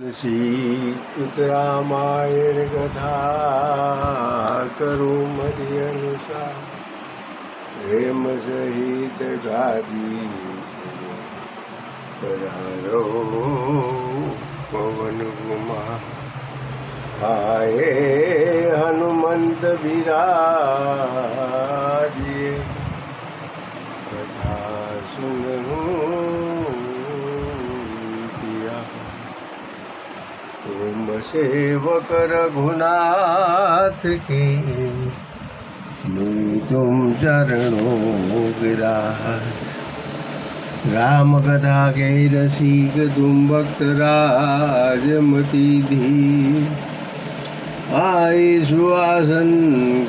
શ્રી કુતરામાયણ કથા કરો મરી અનુસાર પ્રેમ સહિત ગાદી પધારો પવન કુમાર હાય હનુમંત બિરાજીએ सेवक रघुनाथ के मैं तुम चरणों गिरा राम कथा के रसिक तुम भक्त राजमती धी आए सुहासन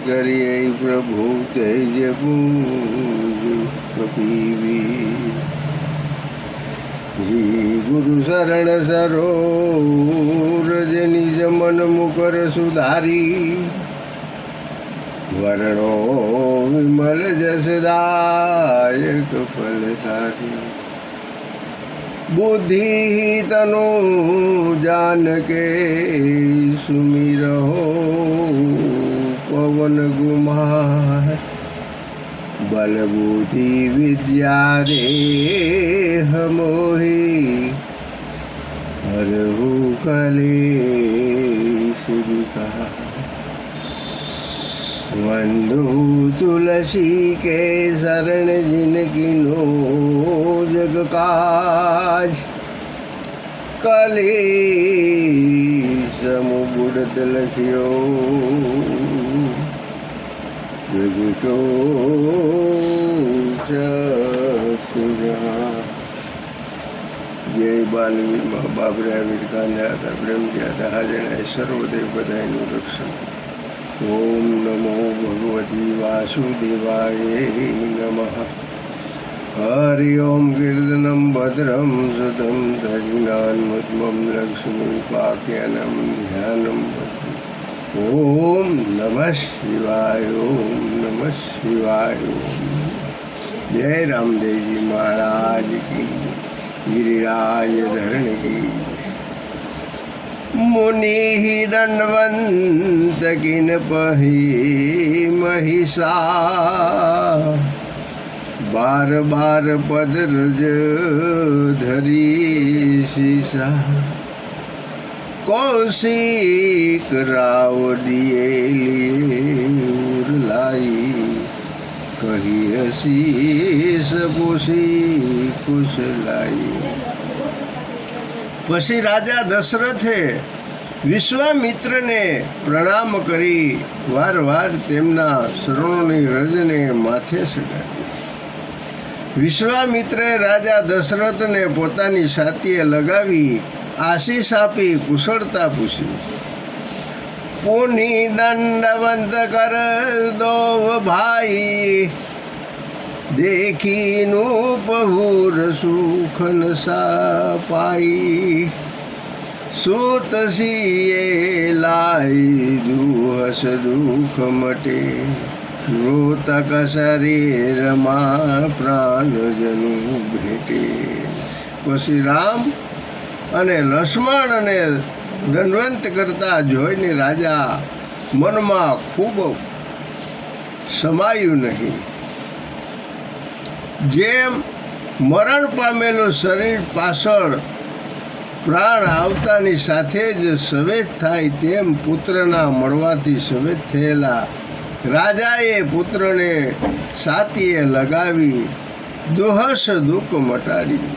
करिए प्रभु तेज पूज कपीवी શ્રી ગુરુ શરણ સરોરજ નિજ મન મુકર સુધારી. વરણો વિમલ જસદાયક ફલસારી બુદ્ધિ તનુ જાનકે સુમિરહો પવન ગુમાર બલબુદ્ધિ વિદ્યા દેહ મોહી. હરહુ કલેશ વિકાર વંદુ તુલસી કે શરણ જિંદગીનો જગકાજ કલે સમુબુડત લખ્યો. જગતો જય બાલવીમાં બાબરા વીર ગાંધા હતા બ્રહ્મજી હતા હાજરા સર્વદેવ બધાનું રક્ષણ ઓમ નમો ભગવતી વાસુદેવાય નમઃ હરિ ઓમ ગીર્દનમ ભદ્રમ સુધમ ધરિનાન લક્ષ્મી પાક્યાનમ ધ્યાનમ ભદ્ર ઓમ નમઃ શિવાય ઓમ નમઃ શિવાય ઓમ જય રામદેવજી મહારાજ કી गिरिराज धरण की मुनि दंडवंत किन पही महिषा बार बार पद रज धरी शीशा કૌશિક રાવડીએ ઉરલાઈ કહી હસીસ પૂછી કુશલાઈ પછી રાજા દશરથે વિશ્વામિત્રને પ્રણામ કરી વાર વાર તેમના શરણોની રજને માથે સગાવી. વિશ્વામિત્રે રાજા દશરથને પોતાની સાતીએ લગાવી આશીષ આપી કુશળતા પૂછી. પુની દંડવંત કર દો ભાઈ. દેખીનું પહુર સુખન સાપાઈ. સુત સિયે લાઈ દુહસ દુઃખ મટે. મૃતક શરીરમાં પ્રાણજનું ભેટે. પછી રામ અને લક્ષ્મણ અને દનવંત કરતા જોઈને રાજા મનમાં ખૂબ સમાયું નહીં. જેમ મરણ પામેલું શરીર પાછળ પ્રાણ આવતાની સાથે જ સવેત થાય તેમ પુત્રના મળવાથી સવેત થયેલા રાજાએ પુત્રને સાતીએ લગાવી દુહસ દુઃખ મટાડી.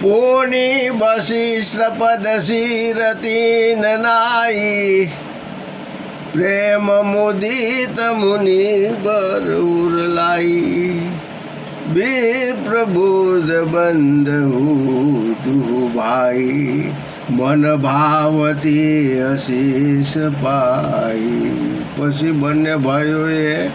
પોની બસી શ્રપદ શિરતી નાઈ. પ્રેમ મુદિત મુનિ બર ઉરલાઈ. બે બંધ બંધુ ભાઈ. મન ભાવતી અશીષ પાઈ. પછી બંને ભાઈઓએ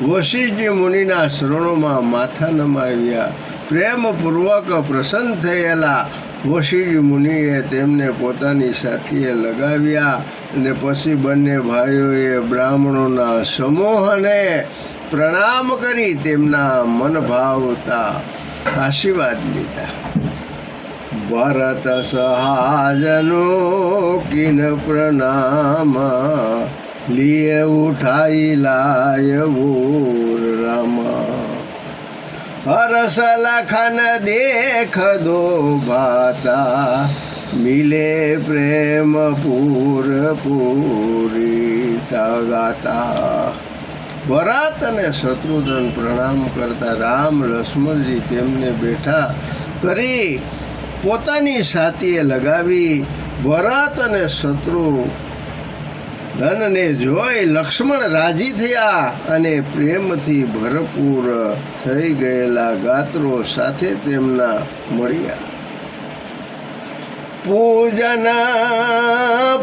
વશિષ્ઠજી મુનિના શરણોમાં માથા નમાવ્યા. પ્રેમપૂર્વક પ્રસન્ન થયેલા વશિષ્ઠ મુનિએ તેમને પોતાની સાથીએ લગાવ્યા અને પછી બંને ભાઈઓએ બ્રાહ્મણોના સમૂહને પ્રણામ કરી તેમના મન ભાવતા આશીર્વાદ લીધા. ભરત સહાજનો કિન પ્રણામ લીએ ઉઠાઈ લાય બોર રામા. હરસ લખન દેખ દો ભાતા, મિલે પ્રેમ પૂર પૂરી ગાતા. ભરત અને શત્રુઘ્ન પ્રણામ કરતા રામ લક્ષ્મણજી તેમને બેઠા કરી પોતાની સાતીએ લગાવી, ભરત અને શત્રુ ધનને જોઈ લક્ષ્મણ રાજી થયા અને પ્રેમથી ભરપૂર થઈ ગયેલા ગાત્રો સાથે તેમના મળ્યા. પૂજન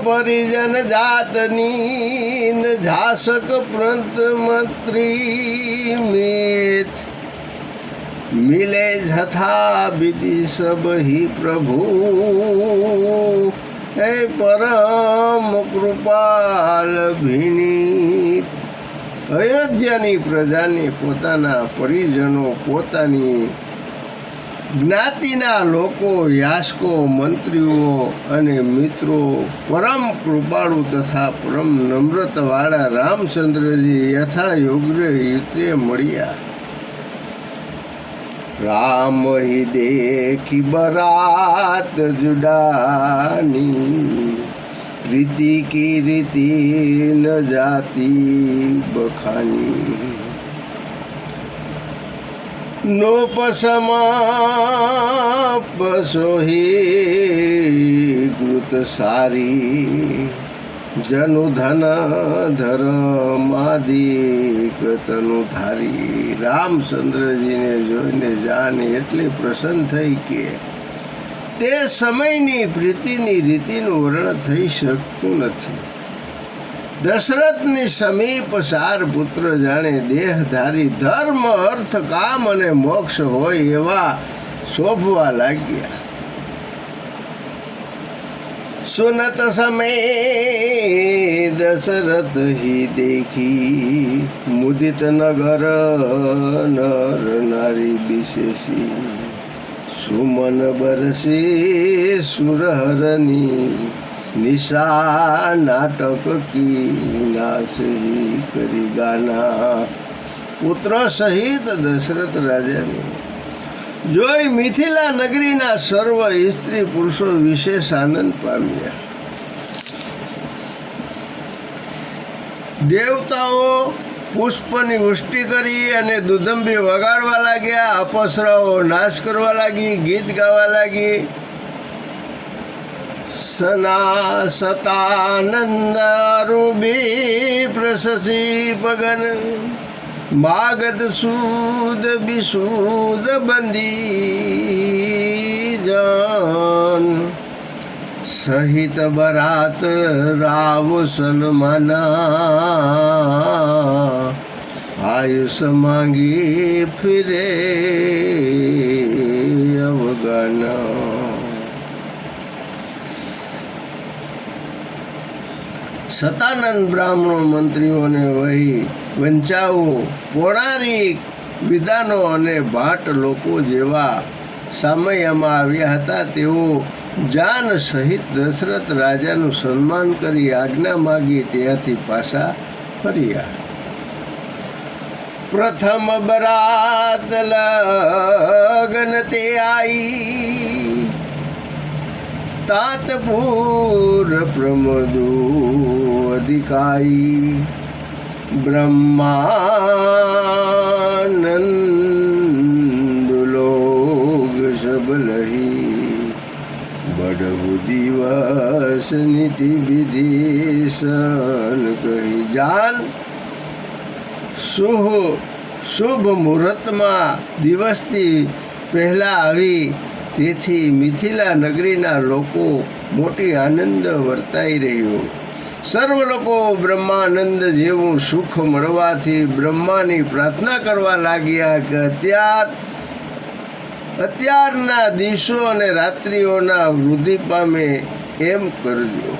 પરિજન જાતની ઝાસક પ્રંત મંત્રી મેથ મિલે જથા વિધિ સબહી પ્રભુ. હે પરમ કૃપાલ અયોધ્યાની પ્રજાને પોતાના પરિજનો, પોતાની જ્ઞાતિના લોકો યાસકો મંત્રીઓ અને મિત્રો, પરમ કૃપાળુ તથા પરમ નમ્રતવાળા રામચંદ્રજી યથા યોગ્ય રીતે મળ્યા. રામ હિ દેખી બરાત જુડાની. પ્રીતિ કી રીતિ ન જાતી બખાની. નો પસમા પસોહી કૃત સારી. જનુ ધન ધર્માદિક તનુ ધારી રામચંદ્રજીને જોઈને જાની એટલી પ્રસન્ન થઈ કે તે સમયની પ્રીતિની રીતિનું વર્ણન થઈ શકતું નથી. દશરથની સમીપ સાર પુત્ર જાણે દેહધારી ધર્મ, અર્થ, કામ અને મોક્ષ હોય એવા શોભવા લાગ્યા. સુનત સમય દશરથ હિ દેખી મુદિત નગર નર નારી વિશેષી સુમન બરસે સુરહરની નિશા નાટક કી નાસી કરી ગાના પુત્ર સહિત દશરથ રાજાને જોઈ મિથિલા નગરીના સર્વ સ્ત્રી પુરુષો વિશેષ આનંદ પામ્યા. દેવતાઓ પુષ્પની વૃષ્ટિ કરી અને દુધંબી વગાડવા લાગ્યા, અપસરાઓ નાશ કરવા લાગી, ગીત ગાવા લાગી. સના સતાનંદ રૂબી પ્રશસી પગન માગધ સૂદ બિસૂદ બંદી જાન. સહિત બરાત રાવ સલમાના. આયુષ માંગી ફિરે અવગાના. સતાનંદ બ્રાહ્મણો મંત્રીઓને વહી વંચાવો. પૌરાણિક વિધાનો અને ભાટ લોકો જેવા સામયમાં આવ્યા હતા, તેઓ જાન સહિત દશરથ રાજાનું સન્માન કરી આજ્ઞા માગી ત્યાંથી પાછા ફર્યા. પ્રથમ બરાત લગન તે આઈ. તાતપુર પ્રમદુ અધિકાઈ બ્રહ્માનંદ લોગ સબ લહી દિવસ નીતિ વિધિસન કહી જાન શુભ શુભ મુહૂર્તમાં દિવસથી પહેલાં આવી તેથી મિથિલા નગરીના લોકો મોટી આનંદ વર્તાઈ રહ્યો. સર્વ લોકો બ્રહ્માનંદ જેવું સુખ મળવાથી બ્રહ્માની પ્રાર્થના કરવા લાગ્યા કે અત્યાર, અત્યારના દિવસો અને રાત્રિઓના વૃદ્ધિ પામે એમ કરજો.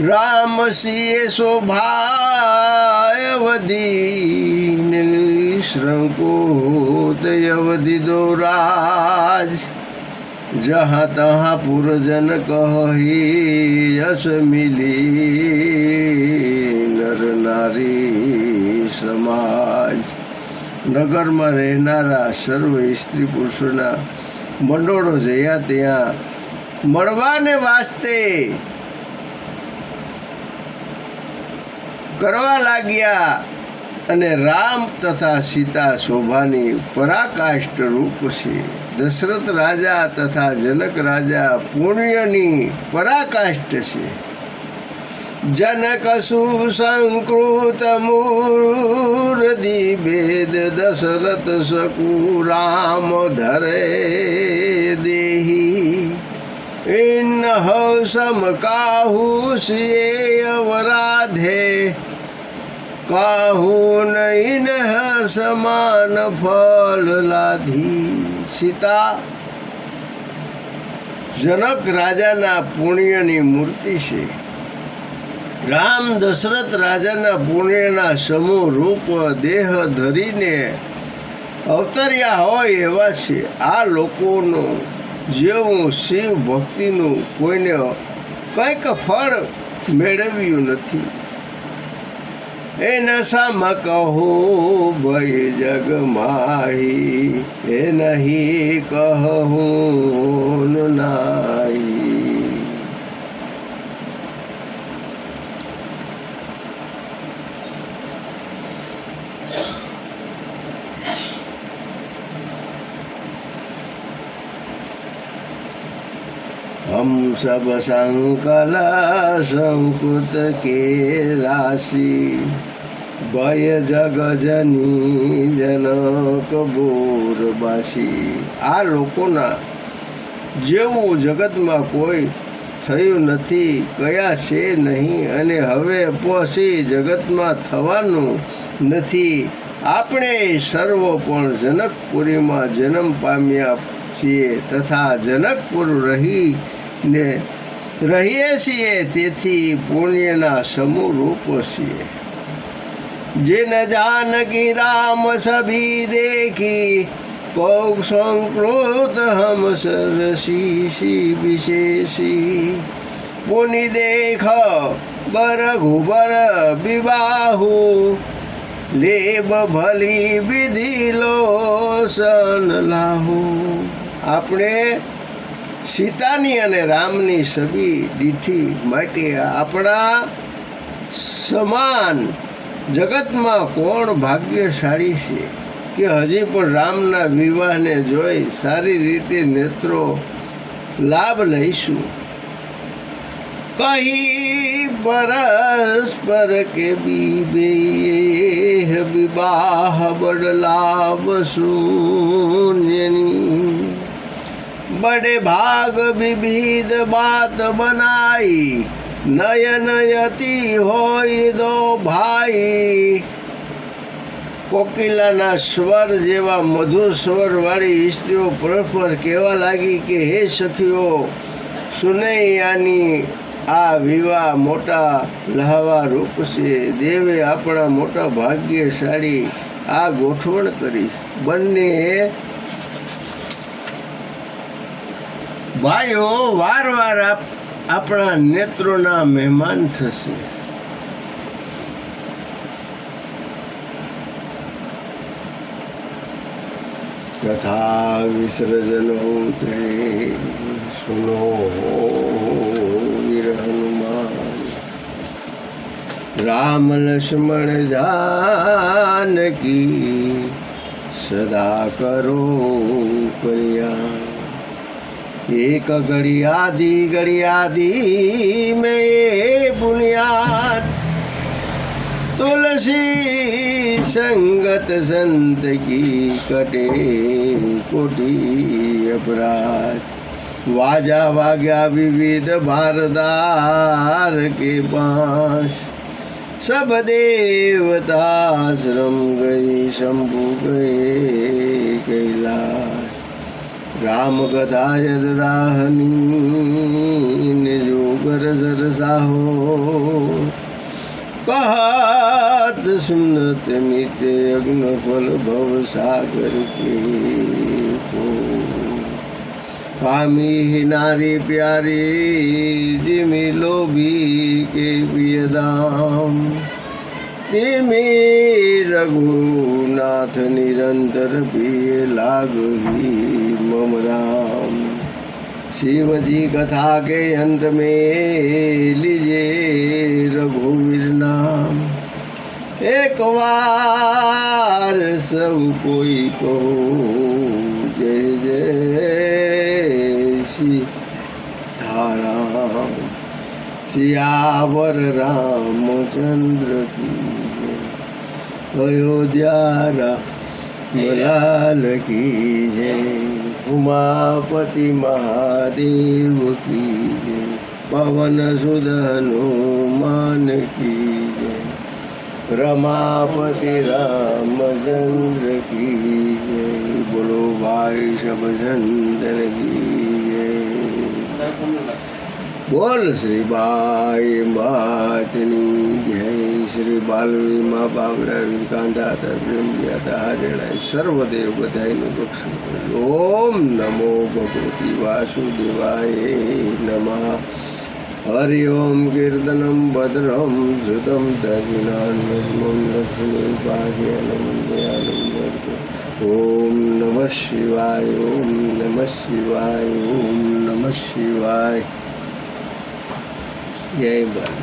રામ સિંહે સિંહ શોભાયવધી શ્રંકોદયવધિ દો રાજ. જहाँ तहाँ पुरजन કહી यश मिली नर નારી સમાજ. નગરમાં રહેનારા સર્વ સ્ત્રી પુરુષોના મંડળો જયા ત્યાં મળવાને વાસ્તે કરવા લાગ્યા. અને રામ તથા સીતા શોભાની પરાકાષ્ઠ રૂપ છે. દશરથ રાજા તથા જનક રાજા પુણ્યની પરાકાષ્ઠ છે. જનક સુસંકૃત મૂર્તિ ભેદ દશરથ શકુ રામ ધરે દેહી. ઇન સમ કાહુ નૈન સમાન ફલ લાધી. સીતા, જનક રાજાના પુણ્યની મૂર્તિ છે. રામ દશરથ રાજાના પુણ્યના સમૂહ રૂપ દેહ ધરીને અવતર્યા હોય એવા છે. આ લોકોનું જેવું શિવ ભક્તિનું કોઈને કંઈક ફળ મેળવ્યું નથી. એ નશામ કહો ભય જગ માહી એ નહીં કહું નાઈ हम सब संकल संकुत के राशि ભય જગજની જનક બોરબાસી આ લોકોના જેવું જગતમાં કોઈ થયું નથી, કયા છે નહીં અને હવે પછી જગતમાં થવાનું નથી. આપણે સર્વ પણ જનકપુરીમાં જન્મ પામ્યા છીએ તથા જનકપુર રહીને રહીએ છીએ, તેથી પુણ્યના સમૂહ રૂપ છીએ. जिन जानकी राम सभी देखी कौक संक्रोत हम सरसी विशेषी पुनि देख बर घुबर विबाहु લેબ ભલી વિધિ લોસન લાહુ આપણે સીતાની અને રામની છબી દીઠી માટે આપણા સમાન જગતમાં કોણ ભાગ્યશાળી છે? કે હજી પણ રામના વિવાહને જોઈ સારી રીતે નેત્રો લાભ લઈશું? કહી પરસ્પર કે બીબે વિવાહ બડ લાભ શૂન્યની બડે ભાગ વિવિધ વાત બનાઈ નયન યતી હોય દો ભાઈ. કોકિલાના સ્વર જેવા મધુર સ્વરવાળી સ્ત્રીઓ પરસ્પર કહેવા લાગી કે, હે સખીઓ સુનૈયાની આ વિવાહ મોટા લહાવા રૂપ છે. દેવે આપણા મોટા ભાગ્યશાળી આ ગોઠવણ કરી. બંને ભાઈઓ વાર વાર આપ આપણા નેત્રોના મહેમાન થશે. કથા વિસર્જન તે સુનો હનુમાન. રામ લક્ષ્મણ જાનકી, સદા કરો કલ્યાણ. એક ઘડી આધી ઘડી આધી મેં બુનિયાદ. તુલસી સંગત સંતકી કટે કોટી અપરાધ. વાજા વાગ્યા વિવિધ ભારદાર કે પાંચ સબ દેવતા આશ્રમ ગઈ, શંભુ ગઈ કૈલાસ રામકથાય દાહની નિજોગર સરસાહો. કહત સુનત મિતે અગ્ન ફલ ભવ સાગર કે પામી નારી પ્યારી, જીમી લોભી કે પિયદામ મે રઘુનાથ નિરંતર પ્રિય લાગહી મમ રામ. શિવજી કથા કે અંત મે લીજે રઘુવીર નામ. એક વાર સૌ કોઈ કહો, જય જય, શ્રી ધારામ. સિયાવર રામચંદ્ર કી અયોધ્યા લાલ કી જય, ઉમાપતિ મહાદેવ કી જય, પવન સુદ હનુમાન કી જય, રમાપતિ રામચંદ્ર કી જય, બોલો ભાઈ સબચંદ્ર કી જય. બોલ શ્રી બાઈ માતની જય. શ્રી બાલવી મા બાબરા વિકાંતા પ્રેમજ્યાતા હાજરાય સર્વદેવ બધાયનું રક્ષણ ઓમ નમો ભગવતી વાસુદેવાય નમઃ. હરિ ઓમ કીર્તનમ ભદ્રમ ધૃતમ દર્જનાન્યમમ લક્ષ્મી ભાગ્યાનંદયાનંદ ઓમ નમઃ શિવાય, ઓમ નમઃ શિવાય, ઓમ નમઃ શિવાય. જય બાલ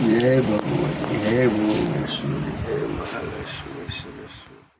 જય ભગવતી જય ભુવનેશ્વરી જય મહાલક્ષ્મી સરસ્વતી